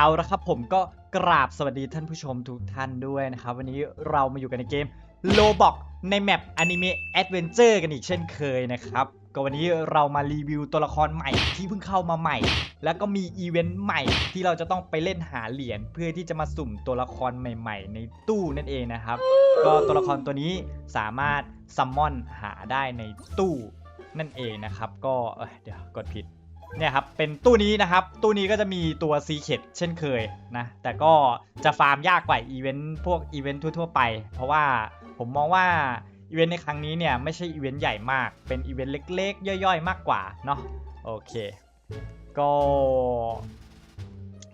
เอาละครับผมก็กราบสวัสดีท่านผู้ชมทุกท่านด้วยนะครับ วันนี้เรามาอยู่กันในเกมโลบอกในแมปอนิเมะแอดเวนเจอร์กันอีกเช่นเคยนะครับ ก็วันนี้เรามารีวิวตัวละครใหม่ที่เพิ่งเข้ามาใหม่ แล้วก็มีอีเวนต์ใหม่ที่เราจะต้องไปเล่นหาเหรียญเพื่อที่จะมาสุ่มตัวละครใหม่ ๆ ในตู้นั่นเองนะครับ ก็ตัวละครตัวนี้สามารถซัมมอนหาได้ในตู้นั่นเองนะครับ ก็เเดี๋ยวกดผิด เนี่ยครับเป็นตู้นี้นะครับ ตู้นี้ก็จะมีตัวซีเคดเช่นเคยนะ แต่ก็จะฟาร์มยากกว่าอีเวนต์พวกอีเวนต์ทั่วๆไป เพราะว่าผมมองว่าอีเวนต์ในครั้งนี้เนี่ยไม่ใช่อีเวนต์ใหญ่มาก เป็นอีเวนต์เล็กๆ ย่อยๆ มากกว่าเนาะโอเค ก็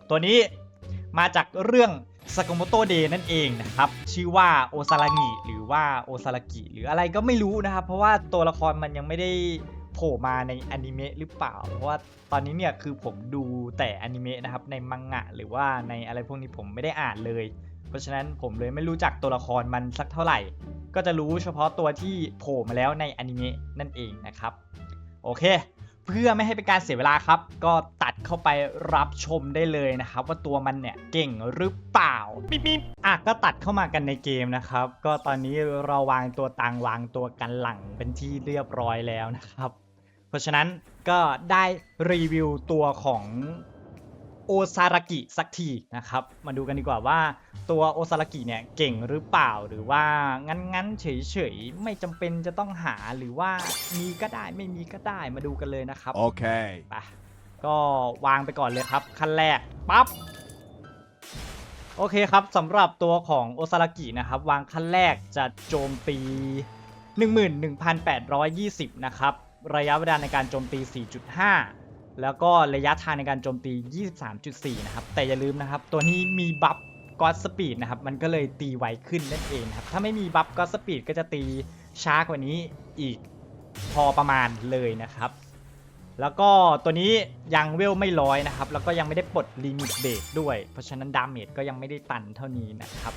ตัวนี้มาจากเรื่องสากโมโตเดนั่นเองนะครับ ชื่อว่าโอซารางิหรือว่าโอซารากิหรืออะไรก็ไม่รู้นะครับ เพราะว่าตัวละครมันยังไม่ได้ โผล่มาในอนิเมะหรือเปล่า เพราะว่าตอนนี้เนี่ยคือผมดูแต่อนิเมะนะครับในมังงะหรือว่าในอะไรพวกนี้ผมไม่ได้อ่านเลย เพราะฉะนั้นผมเลยไม่รู้จักตัวละครมันสักเท่าไหร่ ก็จะรู้เฉพาะตัวที่โผล่มาแล้วในอนิเมะนั่นเองนะครับ โอเค เพื่อไม่ให้เป็นการเสียเวลาครับ ก็ตัดเข้าไปรับชมได้เลยนะครับ ว่าตัวมันเนี่ยเก่งหรือเปล่าปิ๊บปิ๊บอะก็ตัดเข้ามากันในเกมนะครับ ก็ตอนนี้เราวางตัวตังวางตัวกันหลังเป็นที่เรียบร้อยแล้วนะครับ ราะฉะนั้นก็ได้รีวิวตัวของโอซารากิสักทีนะครับ มาดูกันดีกว่าว่าตัวโอซารากิเนี่ยเก่งหรือเปล่าหรือว่างั้นๆเฉยๆไม่จำเป็นจะต้องหาหรือว่ามีก็ได้ไม่มีก็ได้มาดูกันเลยนะครับ Okay. ไปก็วางไปก่อนเลยครับขั้นแรกปั๊บโอเคครับสำหรับตัวของโอซารากินะครับ วางขั้นแรกจะโจมตี 11,820 นะครับ ระยะเวลาในการโจมตี 4.5 แล้วก็ระยะทางในการโจมตี 23.4 นะครับ แต่อย่าลืมนะครับ ตัวนี้มีบัฟก็สปีดนะครับ มันก็เลยตีไวขึ้นนั่นเองนะครับ ถ้าไม่มีบัฟก็สปีดก็จะตีช้ากว่านี้อีกพอประมาณเลยนะครับ แล้วก็ตัวนี้ยังเวลไม่ร้อยนะครับ แล้วก็ยังไม่ได้ปลดลิมิตเบรกด้วย เพราะฉะนั้นดาเมจก็ยังไม่ได้ตันเท่านี้นะครับ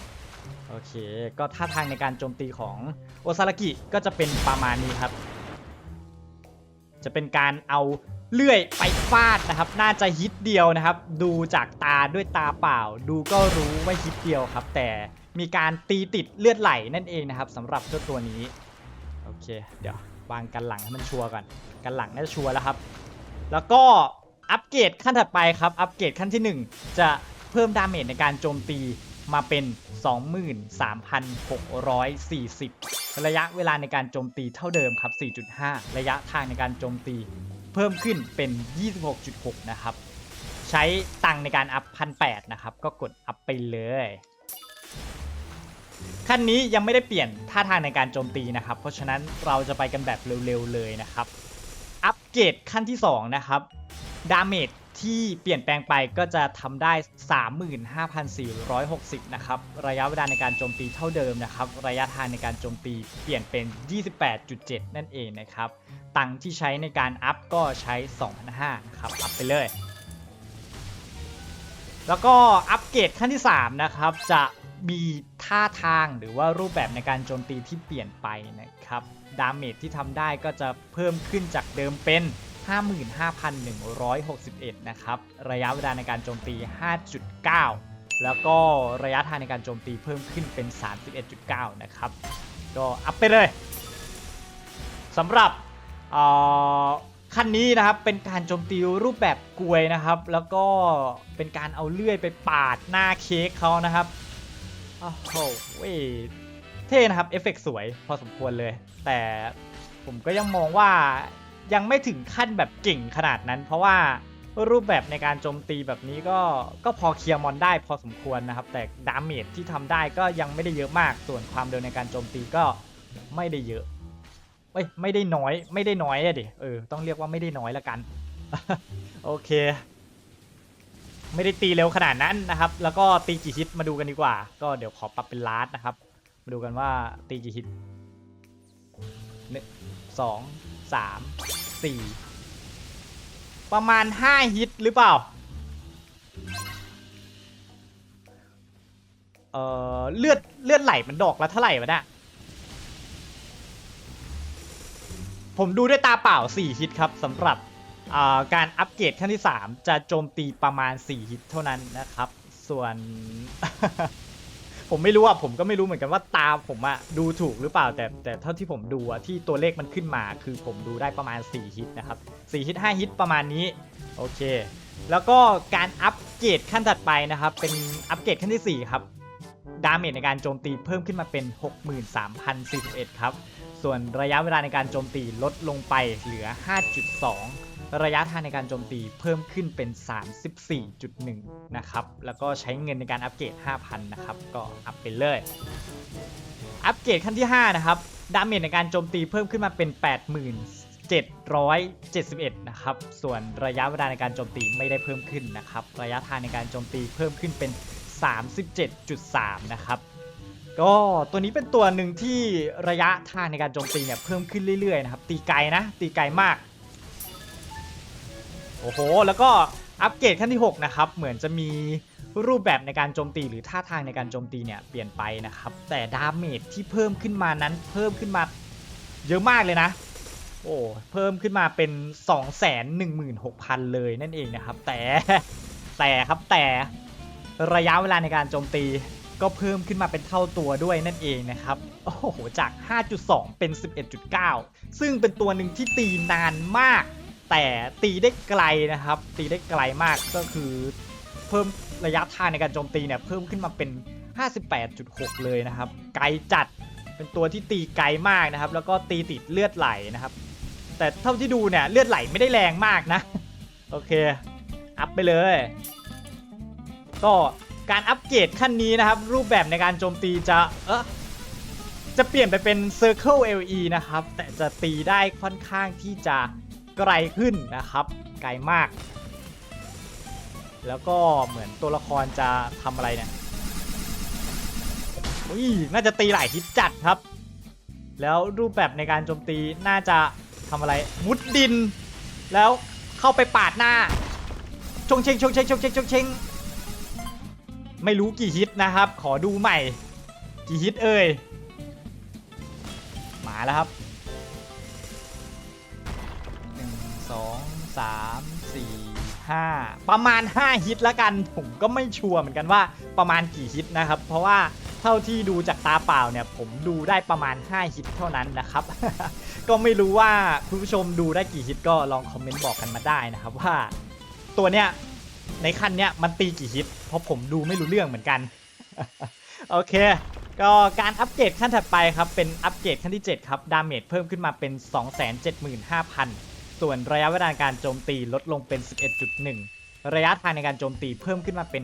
โอเค ก็ท่าทางในการโจมตีของโอซารากิก็จะเป็นประมาณนี้ครับ จะเป็นการเอาเลื่อยไปฟาดนะครับ น่าจะฮิตเดียวนะครับ ดูจากตาด้วยตาเปล่า ดูก็รู้ว่าฮิตเดียวครับ แต่มีการตีติดเลือดไหลนั่นเองนะครับสำหรับเจ้าตัวนี้ โอเค เดี๋ยววางกันหลังให้มันชัวร์ก่อน กันหลังน่าจะชัวร์แล้วครับ แล้วก็อัปเกรดขั้นถัดไปครับ อัปเกรดขั้นที่ 1 จะเพิ่มดาเมจในการโจมตี มาเป็น 23,640 ระยะเวลาในการโจมตีเท่าเดิมครับ 4.5 ระยะทางในการโจมตีเพิ่มขึ้นเป็น 26.6 นะครับ ใช้ตังในการอัพพันแนะครับ ก็กดอัพไปเลยขั้นนี้ยังไม่ได้เปลี่ยนท่าทางในการโจมตีนะครับ เพราะฉะนั้นเราจะไปกันแบบเร็วๆเลยนะครับ อัปเกรดขั้นที่ 2 นะครับ ดาเมจ ที่เปลี่ยนแปลงไปก็จะทำได้ 35,460 นะครับ ระยะเวลาในการโจมตีเท่าเดิมนะครับ ระยะทางในการโจมตีเปลี่ยนเป็น 28.7 นั่นเองนะครับ ตังที่ใช้ในการอัพก็ใช้ 2,500นะครับ อัพไปเลย แล้วก็อัปเกรดขั้นที่ 3 นะครับ จะมีท่าทางหรือว่ารูปแบบในการโจมตีที่เปลี่ยนไปนะครับ ดาเมจที่ทำได้ก็จะเพิ่มขึ้นจากเดิมเป็น 55,161 นะครับ ระยะเวลาในการโจมตี 5.9 แล้วก็ระยะทางในการโจมตีเพิ่มขึ้นเป็น 31.9 นะครับ ก็อัพไปเลยสำหรับขั้นนี้นะครับเป็นการโจมตีรูปแบบกลวยนะครับ แล้วก็เป็นการเอาเลื่อยไปปาดหน้าเค้กเขานะครับโอ้โหเวท่นะครับเอฟเฟกต์สวยพอสมควรเลย แต่ผมก็ยังมองว่า ยังไม่ถึงขั้นแบบเก่งขนาดนั้น เพราะว่ารูปแบบในการโจมตีแบบนี้ก็ก็พอเคลียร์มอนได้พอสมควรนะครับ แต่ดาเมจที่ทำได้ก็ยังไม่ได้เยอะมาก ส่วนความเร็วในการโจมตีก็ไม่ได้เยอะเอ้ยไม่ได้น้อย ไม่ได้น้อยอะดิเออต้องเรียกว่าไม่ได้น้อยละกัน โอเค ไม่ได้ตีเร็วขนาดนั้นนะครับ แล้วก็ตีกี่ฮิตมาดูกันดีกว่า ก็เดี๋ยวขอปรับเป็นลาสนะครับ มาดูกันว่าตีกี่ฮิตหนึ่งสอง สามสี่ประมาณห้าฮิตหรือเปล่า เอ่อเลือดเลือดไหลมันดอกละเท่าไหร่วะเนี่ยผมดูด้วยตาเปล่า 4 ฮิตครับสำหรับาการอัปเกรดขั้นที่ 3 จะโจมตีประมาณ 4 ฮิตเท่านั้นนะครับ ส่วน ผมไม่รู้อะผมก็ไม่รู้เหมือนกันว่าตาผมอะดูถูกหรือเปล่าแต่แต่เท่าที่ผมดูอะที่ตัวเลขมันขึ้นมา คือผมดูได้ประมาณ 4 ฮิตนะครับ4ฮิต5ฮิตประมาณนี้โอเค แล้วก็การอัปเกรดขั้นถัดไปนะครับ เป็นอัปเกรดขั้นทีสี่4 ครับดาเมจในการโจมตีเพิ่มขึ้นมาเป็น 63,041 ครับ ส่วนระยะเวลาในการโจมตีลดลงไปเหลือ 5.2 ระยะทางในการโจมตีเพิ่มขึ้นเป็น 34.1 นะครับ แล้วก็ใช้เงินในการอัปเกรด 5,000 นะครับ ก็อัพไปเลย อัปเกรดขั้นที่ 5 นะครับ ดาเมจในการโจมตีเพิ่มขึ้นมาเป็น 8771 นะครับ ส่วนระยะเวลาในการโจมตีไม่ได้เพิ่มขึ้นนะครับ ระยะทางในการโจมตีเพิ่มขึ้นเป็น 37.3 นะครับก็ตัวนี้เป็นตัวหนึ่งที่ระยะทางในการโจมตีเนี่ยเพิ่มขึ้นเรื่อยๆนะครับตีไกลนะตีไกลมาก โอ้โห แล้วก็อัปเกรดขั้นที่ 6 นะครับ เหมือนจะมีรูปแบบในการโจมตีหรือท่าทางในการโจมตีเนี่ยเปลี่ยนไปนะครับ แต่ดาเมจที่เพิ่มขึ้นมานั้นเพิ่มขึ้นมาเยอะมากเลยนะ โอ้เพิ่มขึ้นมาเป็น 216,000 เลยนั่นเองนะครับ แต่แต่ครับแต่ระยะเวลาในการโจมตีก็เพิ่มขึ้นมาเป็นเท่าตัวด้วยนั่นเองนะครับ โอ้โห จาก 5.2 เป็น 11.9 ซึ่งเป็นตัวหนึ่งที่ตีนานมาก แต่ตีได้ไกลนะครับ ตีได้ไกลมากก็คือเพิ่มระยะทางในการโจมตีเนี่ยเพิ่มขึ้นมาเป็น 58.6 เลยนะครับ ไกลจัดเป็นตัวที่ตีไกลมากนะครับ แล้วก็ตีติดเลือดไหลนะครับ แต่เท่าที่ดูเนี่ยเลือดไหลไม่ได้แรงมากนะ โอเค อัพไปเลย ก็การอัปเกรดขั้นนี้นะครับ รูปแบบในการโจมตีจะเออจะเปลี่ยนไปเป็น Circle LE นะครับ แต่จะตีได้ค่อนข้างที่จะ ไกลขึ้นนะครับ ไกลมาก แล้วก็เหมือนตัวละครจะทำอะไรเนี่ยอุ้ยน่าจะตีหลายฮิตจัดครับ แล้วรูปแบบในการโจมตีน่าจะทำอะไรมุดดิน แล้วเข้าไปปาดหน้าชงเชงชงเชงชงเชงชงเชงไม่รู้กี่ฮิตนะครับ ขอดูใหม่ กี่ฮิตเอ่ยมาแล้วครับ 3 4 5 ประมาณ 5 ฮิตละกัน ผมก็ไม่ชัวร์เหมือนกันว่าประมาณกี่ฮิตนะครับ เพราะว่าเท่าที่ดูจากตาเปล่าเนี่ย ผมดูได้ประมาณ 5 ฮิตเท่านั้นนะครับ ก็ไม่รู้ว่าคุณผู้ชมดูได้กี่ฮิตก็ลองคอมเมนต์บอกกันมาได้นะครับว่า ตัวเนี้ยในคันเนี้ยมันตีกี่ฮิต เพราะผมดูไม่รู้เรื่องเหมือนกัน โอเคก็การอัปเกรดขั้นถัดไปครับ เป็นอัปเกรดขั้นที่ 7 ครับ ดาเมจเพิ่มขึ้นมาเป็น 275,000 ส่วนระยะเวลาการโจมตีลดลงเป็น 11.1 ระยะทางในการโจมตีเพิ่มขึ้นมาเป็น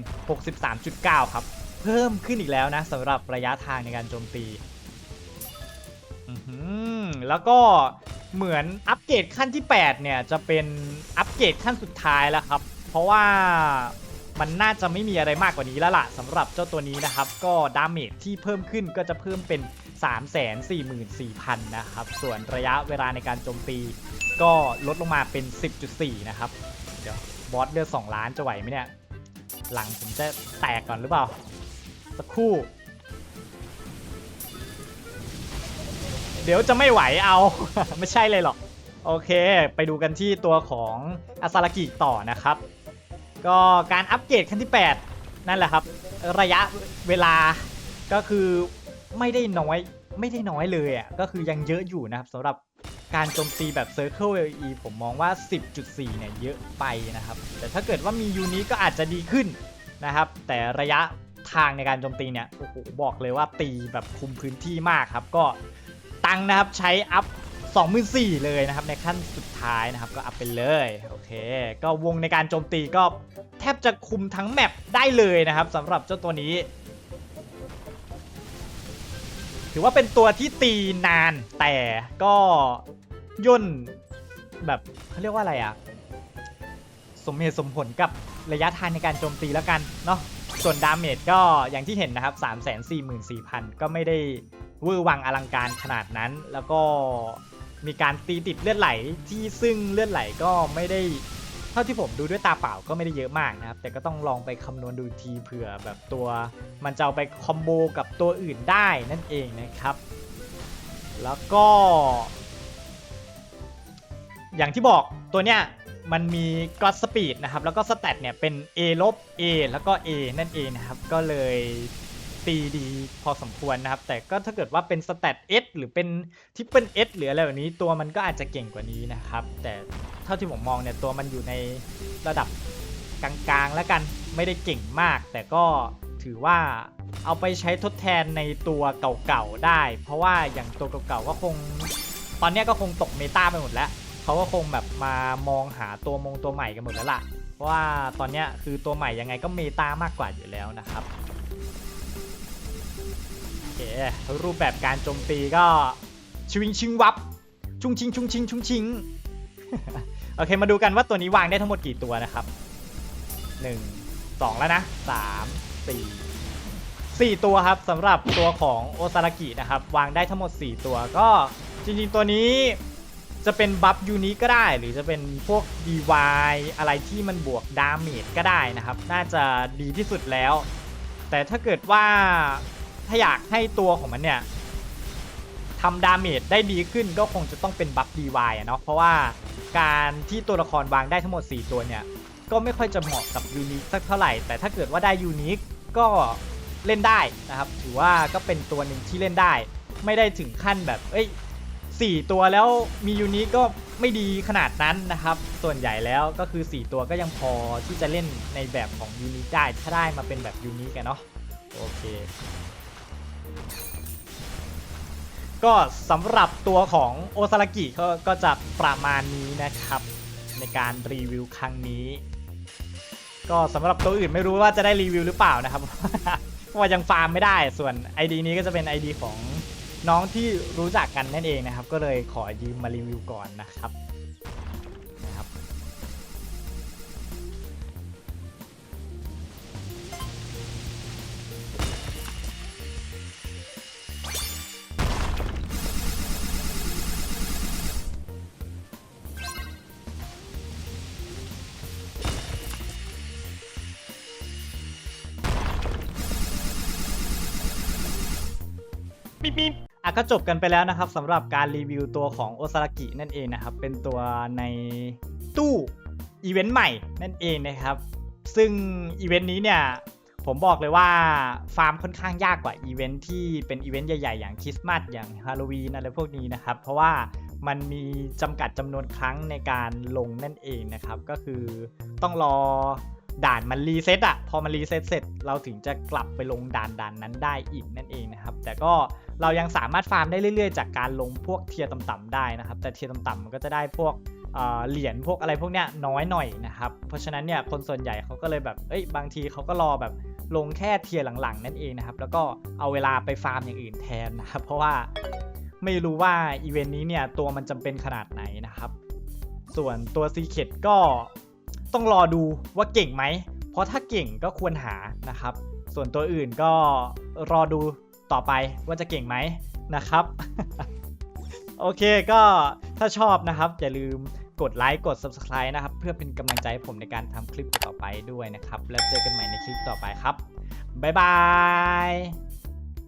63.9 ครับ เพิ่มขึ้นอีกแล้วนะสำหรับระยะทางในการโจมตีแล้วก็เหมือนอัปเกรดขั้นที่ 8 เนี่ย จะเป็นอัปเกรดขั้นสุดท้ายแล้วครับ เพราะว่ามันน่าจะไม่มีอะไรมากกว่านี้แล้วล่ะสำหรับเจ้าตัวนี้นะครับ ก็ดาเมจที่เพิ่มขึ้นก็จะเพิ่มเป็น 344,000 นะครับ ส่วนระยะเวลาในการโจมตี ก็ลดลงมาเป็น 10.4 นะครับ เดี๋ยวบอสเลือด2ล้านจะไหวไหมเนี่ย หลังผมจะแตกก่อนหรือเปล่า สักครู่ เดี๋ยวจะไม่ไหวเอา ไม่ใช่เลยหรอก โอเค ไปดูกันที่ตัวของอาซารากิต่อนะครับ ก็การอัปเกรดขั้นที่ 8 นั่นแหละครับ ระยะเวลาก็คือไม่ได้น้อยไม่ได้น้อยเลยอะก็คือยังเยอะอยู่นะครับสำหรับ การโจมตีแบบ Circle LE ผมมองว่า 10.4 เนี่ยเยอะไปนะครับ แต่ถ้าเกิดว่ามียูนี้ก็อาจจะดีขึ้นนะครับ แต่ระยะทางในการโจมตีเนี่ย โอ้โห บอกเลยว่าตีแบบคุมพื้นที่มากครับ ก็ตังนะครับใช้อัพ24,000เลยนะครับ ในขั้นสุดท้ายนะครับ ก็อัพไปเลยโอเค ก็วงในการโจมตีก็แทบจะคุมทั้งแมปได้เลยนะครับสำหรับเจ้าตัวนี้ ถือว่าเป็นตัวที่ตีนานแต่ก็ ย่นแบบเขาเรียกว่าอะไรอะสมเหตุสมผลกับระยะทางในการโจมตีแล้วกันเนาะส่วนดาเมจก็อย่างที่เห็นนะครับ 344,000 ก็ไม่ได้เวอร์วังอลังการขนาดนั้น แล้วก็มีการตีติดเลือดไหลที่ซึ่งเลือดไหลก็ไม่ได้เท่าที่ผมดูด้วยตาเปล่าก็ไม่ได้เยอะมากนะครับ แต่ก็ต้องลองไปคำนวณดูทีเผื่อแบบตัวมันจะเอาไปคอมโบกับตัวอื่นได้นั่นเองนะครับ แล้วก็ อย่างที่บอกตัวเนี้ยมันมีก็สปีดนะครับ แล้วก็สเตตเนี่ยเป็น A ลบ A แล้วก็ A นั่นเองนะครับ ก็เลยตีดีพอสมควรนะครับ แต่ก็ถ้าเกิดว่าเป็นสเตต S หรือเป็นทิปเปิล S หรืออะไรแบบนี้ ตัวมันก็อาจจะเก่งกว่านี้นะครับ แต่เท่าที่ผมมองเนี่ยตัวมันอยู่ในระดับกลางๆแล้วกันไม่ได้เก่งมาก แต่ก็ถือว่าเอาไปใช้ทดแทนในตัวเก่าๆได้ เพราะว่าอย่างตัวเก่าๆก็คง ตอนเนี้ยก็คงตกเมตาไปหมดแล้ว เขาก็คงแบบมามองหาตัวมงตัวใหม่กันหมดแล้วล่ะ เพราะว่าตอนนี้คือตัวใหม่ยังไงก็เมตามากกว่าอยู่แล้วนะครับโอเครูปแบบการโจมตีก็ชิงชิงวับ ชุงชิงชุงชิงชุงชิงโอเคมาดูกันว่าตัวนี้วางได้ทั้งหมดกี่ตัวนะครับหนึ่งสองแล้วนะสามสี่สี่ตัวครับสำหรับตัวของโอซารากินะครับ วางได้ทั้งหมด 4 ตัวก็จริงๆตัวนี้ จะเป็นบัฟยูนิคก็ได้ หรือจะเป็นพวก DY อะไรที่มันบวกดาเมจก็ได้นะครับ น่าจะดีที่สุดแล้ว แต่ถ้าเกิดว่าถ้าอยากให้ตัวของมันเนี่ยทำดาเมจได้ดีขึ้นก็คงจะต้องเป็นบัฟ DY อะเนาะเพราะว่าการที่ตัวละครวางได้ทั้งหมด 4 ตัวเนี่ยก็ไม่ค่อยจะเหมาะกับยูนิคสักเท่าไหร่ แต่ถ้าเกิดว่าได้ยูนิคก็เล่นได้นะครับ ถือว่าก็เป็นตัวหนึ่งที่เล่นได้ ไม่ได้ถึงขั้นแบบ เอ้ย สี่ตัวแล้วมียูนิคก็ไม่ดีขนาดนั้นนะครับ ส่วนใหญ่แล้วก็คือ 4 ตัวก็ยังพอที่จะเล่นในแบบของยูนิคได้ถ้าได้มาเป็นแบบยูนิคกันเนาะโอเค ก็สำหรับตัวของโอซารากิก็ก็จะประมาณนี้นะครับ ในการรีวิวครั้งนี้ ก็สำหรับตัวอื่นไม่รู้ว่าจะได้รีวิวหรือเปล่านะครับเพราะว่ายังฟาร์มไม่ได้ส่วน ID นี้ก็จะเป็น ID ของ น้องที่รู้จักกันนั่นเองนะครับ ก็เลยขอยืมมารีวิวก่อนนะครับนะครับปิ๊บปิ๊บ อะก็จบกันไปแล้วนะครับสำหรับการรีวิวตัวของโอซารากินั่นเองนะครับ เป็นตัวในตู้อีเวนต์ใหม่นั่นเองนะครับ ซึ่งอีเวนต์นี้เนี่ยผมบอกเลยว่าฟาร์มค่อนข้างยากกว่าอีเวนต์ที่เป็นอีเวนต์ใหญ่ ๆ อย่างคริสต์มาสอย่างฮาโลวีนอะไรพวกนี้นะครับ เพราะว่ามันมีจำกัดจำนวนครั้งในการลงนั่นเองนะครับ ก็คือต้องรอด่านมันรีเซ็ตอะพอมันรีเซ็ตเสร็จเราถึงจะกลับไปลงด่านด่านนั้นได้อีกนั่นเองนะครับ แต่ก็ เรายังสามารถฟาร์มได้เรื่อยๆ จากการลงพวกเทียร์ต่ำๆได้นะครับ แต่เทียร์ต่ำๆมันก็จะได้พวกเหรียญพวกอะไรพวกเนี้ยน้อยหน่อยนะครับ เพราะฉะนั้นเนี่ยคนส่วนใหญ่เขาก็เลยแบบเอ้ยบางทีเขาก็รอแบบลงแค่เทียร์หลังๆนั่นเองนะครับ แล้วก็เอาเวลาไปฟาร์มอย่างอื่นแทนนะครับ เพราะว่าไม่รู้ว่าอีเวนต์นี้เนี่ยตัวมันจำเป็นขนาดไหนนะครับ ส่วนตัวซีเค t ก็ต้องรอดูว่าเก่งไหม เพราะถ้าเก่งก็ควรหานะครับ ส่วนตัวอื่นก็รอดู ต่อไปว่าจะเก่งไหมนะครับ โอเคก็ถ้าชอบนะครับ อย่าลืมกดไลค์กด Subscribe นะครับ เพื่อเป็นกำลังใจให้ผมในการทำคลิปต่อไปด้วยนะครับ แล้วเจอกันใหม่ในคลิปต่อไปครับ บ๊ายบาย